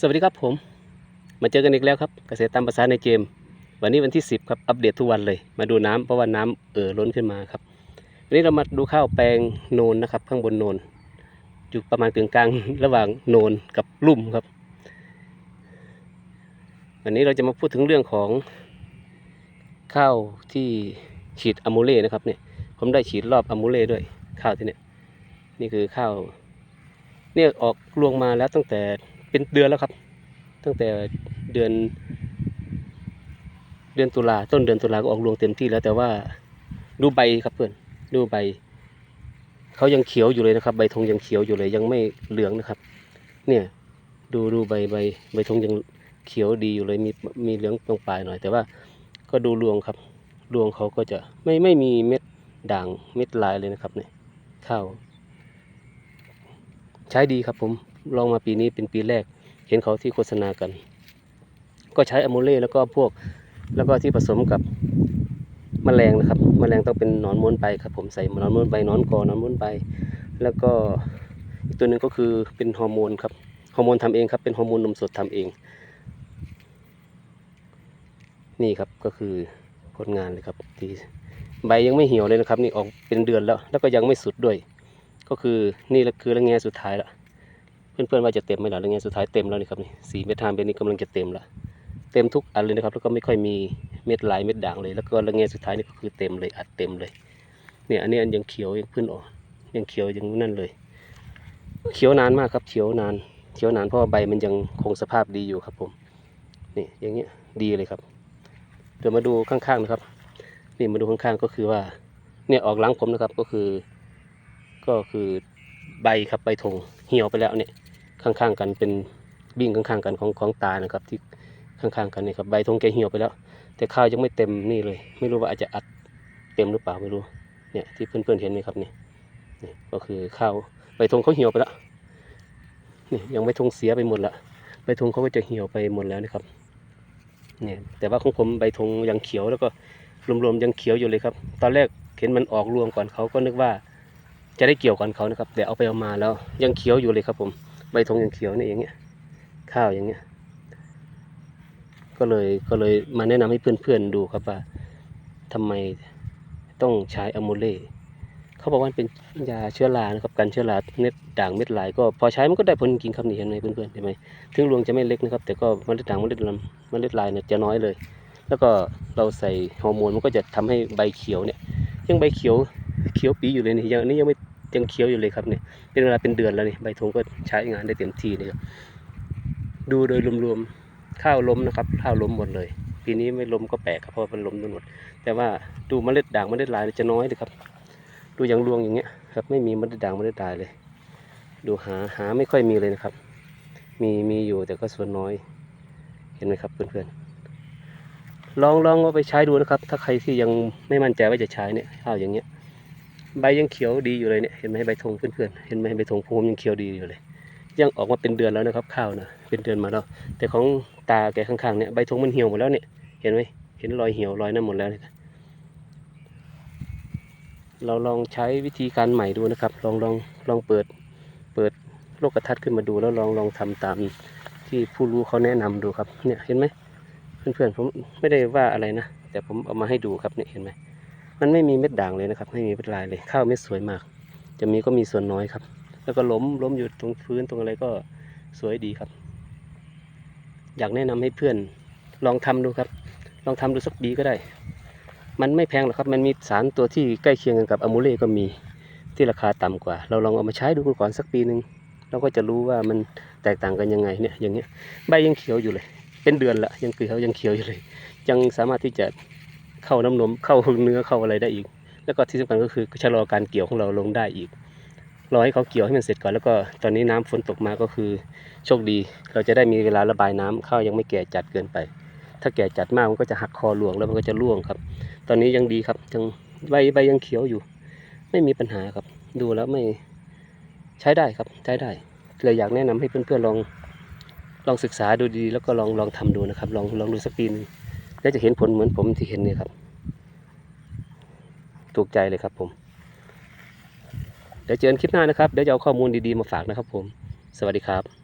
สวัสดีครับผม มาเจอกันอีกแล้วครับเกษตรตามภาษาในเกมวันนี้วันที่ 10ครับอัปเดตทุกวันเลย มาดูน้ำเพราะว่าน้ำเอ่อล้นขึ้นมาครับ วันนี้เรามาดูข้าวแปลงโนนนะครับ ข้างบนโนนอยู่ประมาณกึ่งกลางระหว่างโนนกับลุ่มครับ วันนี้เราจะมาพูดถึงเรื่องของข้าวที่ฉีดอะโมูเล่นะครับเนี่ยผมได้ฉีดรอบอะโมูเล่ด้วยข้าวที่เนี่ยนี่คือข้าวเนี่ยออกรวงมาแล้วตั้งแต่ เป็นเดือนแล้วครับ ตั้งแต่เดือน เดือนตุลาต้นเดือนตุลาก็ออกรวงเต็มที่แล้วแต่ว่าดูใบครับเพื่อนดูใบเขายังเขียวอยู่เลยนะครับ ใบธงยังเขียวอยู่เลย ยังไม่เหลืองนะครับ เนี่ย ดูดูใบใบใบธงยังเขียวดีอยู่เลยมีมีเหลืองตรงปลายหน่อย แต่ว่าก็ดูรวงครับรวงเขาก็จะไม่ไม่มีเม็ดด่างเม็ดลายเลยนะครับเนี่ยข้าวใช้ดีครับผม ลองมาปีนี้เป็นปีแรก เห็นเขาที่โฆษณากัน ก็ใช้อะโมเล่แล้วก็พวกแล้วก็ที่ผสมกับแมลงนะครับแมลงต้องเป็นหนอนม้วนใบครับ ผมใส่หนอนม้วนใบหนอนกอหนอนม้วนใบแล้วก็อีกตัวหนึ่งก็คือเป็นฮอร์โมนครับฮอร์โมนทำเองครับเป็นฮอร์โมนนมสดทำเอง นี่ครับก็คือผลงานเลยครับที่ใบยังไม่เหี่ยวเลยนะครับ นี่ออกเป็นเดือนแล้ว แล้วก็ยังไม่สุดด้วย ก็คือนี่คือระแงสุดท้ายละ เพื่อนๆว่าจะเต็มไหมล่ะระแงสุดท้ายเต็มแล้วนี่ครับนี่สีเม็ดทามเป็นนี่กำลังจะเต็มละเต็มทุกอันเลยนะครับแล้วก็ไม่ค่อยมีเม็ดลายเม็ดด่างเลย แล้วก็ระแงสุดท้ายนี่ก็คือเต็มเลยอัดเต็มเลยเนี่ยอันนี้อันยังเขียวยังพิ่นออกยังเขียวยังนั่นเลย เขียวนานมากครับเขียวนานเขียวนานเพราะว่าใบมันยังคงสภาพดีอยู่ครับผมนี่อย่างเงี้ยดีเลยครับเดี๋ยวมาดูข้างๆนะครับ นี่มาดูข้างๆก็คือว่าเนี่ยออกหลังผมนะครับก็คือ ก็คือใบครับใบธงเหี่ยวไปแล้วเนี่ย ข้างๆกันเป็นบิ่งข้างๆกันของของตานะครับ ที่ข้างๆกันนี่ครับใบธงแกเหี่ยวไปแล้ว แต่ข้าวยังไม่เต็มนี่เลย ไม่รู้ว่าอาจจะอัดเต็มหรือเปล่าไม่รู้เนี่ยที่เพื่อนๆเห็นไหมครับนี่นี่ก็คือข้าวใบธงเขาเหี่ยวไปแล้วนี่ยังไม่ธงเสียไปหมดละใบธงเขาก็จะเหี่ยวไปหมดแล้วนะครับเนี่ยแต่ว่าของผมใบธงยังเขียวแล้วก็รวมๆยังเขียวอยู่เลยครับ ตอนแรกเห็นมันออกรวงก่อนเขาก็นึกว่า จะได้เกี่ยวก่อนเขานะครับแต่เอาไปเอามาแล้วยังเขียวอยู่เลยครับผม ใบธงยังเขียวนี่อย่างเงี้ย ข้าวอย่างเงี้ย ก็เลยก็เลยมาแนะนำให้เพื่อนๆดูครับว่าทำไมต้องใช้อะโมเล่เขาบอกว่าเป็นยาเชื้อรานะครับกันเชื้อราเม็ดด่างเม็ดลายก็พอใช้มันก็ได้ผลจริงครับนี่เห็นไหมเพื่อนๆเห็นไหมถึงรวงจะไม่เล็กนะครับ แต่ก็เมล็ดด่างเมล็ดลำเมล็ดลายเนี่ยจะน้อยเลย แล้วก็เราใส่ฮอร์โมนมันก็จะทำให้ใบเขียวเนี่ยยังใบเขียวเขียวปีอยู่เลยนี่ยังอันนี้ยังไม่ ยังเขียวอยู่เลยครับเนี่ยเป็นเวลาเป็นเดือนแล้วนี่ใบธงก็ใช้งานได้เต็มที่เลยครับดูโดยรวมๆข้าวล้มนะครับ ข้าวล้มหมดเลย ปีนี้ไม่ล้มก็แปลกครับเพราะมันล้มทั้งหมด แต่ว่าดูเมล็ดด่างเมล็ดลายจะน้อยเลยครับ ดูอย่างรวงอย่างเงี้ยครับไม่มีเมล็ดด่างเมล็ดลายเลย ดูหาหาไม่ค่อยมีเลยนะครับ มีมีอยู่แต่ก็ส่วนน้อย เห็นไหมครับเพื่อนๆลองลองเอาไปใช้ดูนะครับ ถ้าใครที่ยังไม่มั่นใจว่าจะใช้เนี่ยข้าวอย่างเงี้ย ใบยังเขียวดีอยู่เลยเนี่ยเห็นไหมใบธงเพื่อนๆเห็นไหมใบธงภูมยังเขียวดีอยู่เลย ยังออกมาเป็นเดือนแล้วนะครับข้าวนะเป็นเดือนมาแล้ว แต่ของตาแกข้างๆเนี่ยใบธงมันเหี่ยวหมดแล้วเนี่ยเห็นไหมเห็นรอยเหี่ยวรอยนั่นหมดแล้วเนี่ยเราลองใช้วิธีการใหม่ดูนะครับ ลองลองลองเปิดเปิดโลกทัศน์ขึ้นมาดูแล้วลองลองทำตามที่ผู้รู้เขาแนะนำดูครับเนี่ยเห็นไหมเพื่อนๆผมไม่ได้ว่าอะไรนะ แต่ผมเอามาให้ดูครับเนี่ยเห็นไหม มันไม่มีเม็ดด่างเลยนะครับ ไม่มีเม็ดลายเลยข้าวเม็ดสวยมาก จะมีก็มีส่วนน้อยครับ แล้วก็ล้มล้มอยู่ตรงพื้นตรงอะไรก็สวยดีครับ อยากแนะนำให้เพื่อนลองทำดูครับ ลองทำดูสักปีก็ได้ มันไม่แพงหรอกครับ มันมีสารตัวที่ใกล้เคียงกันกับอะมูเล่ก็มีที่ราคาต่ำกว่า เราลองเอามาใช้ดูก่อนสักปีหนึ่งเราก็จะรู้ว่ามันแตกต่างกันยังไงเนี่ยอย่างเงี้ยใบยังเขียวอยู่เลย เป็นเดือนละยังเขียวยังเขียวอยู่เลย ยังสามารถที่จะ เข้าน้ำนมเข้าเนื้อเข้าอะไรได้อีก แล้วก็ที่สำคัญก็คือชะลอการเกี่ยวของเราลงได้อีกรอให้เขาเกี่ยวให้มันเสร็จก่อนแล้วก็ตอนนี้น้ำฝนตกมาก็คือโชคดี เราจะได้มีเวลาระบายน้ำข้าวยังไม่แก่จัดเกินไป ถ้าแก่จัดมากมันก็จะหักคอหลวงแล้วมันก็จะร่วงครับ ตอนนี้ยังดีครับยังใบใบยังเขียวอยู่ ไม่มีปัญหาครับ ดูแล้วไม่ใช้ได้ครับใช้ได้เลยอยากแนะนำให้เพื่อนๆลองลองศึกษาดูดีแล้วก็ลองลองทำดูนะครับ ลองลองดูสักปีหนึงแล้วจะเห็นผลเหมือนผมที่เห็นเนี่ยครับ ถูกใจเลยครับผม เดี๋ยวเจอกันคลิปหน้านะครับ เดี๋ยวจะเอาข้อมูลดีๆมาฝากนะครับผม สวัสดีครับ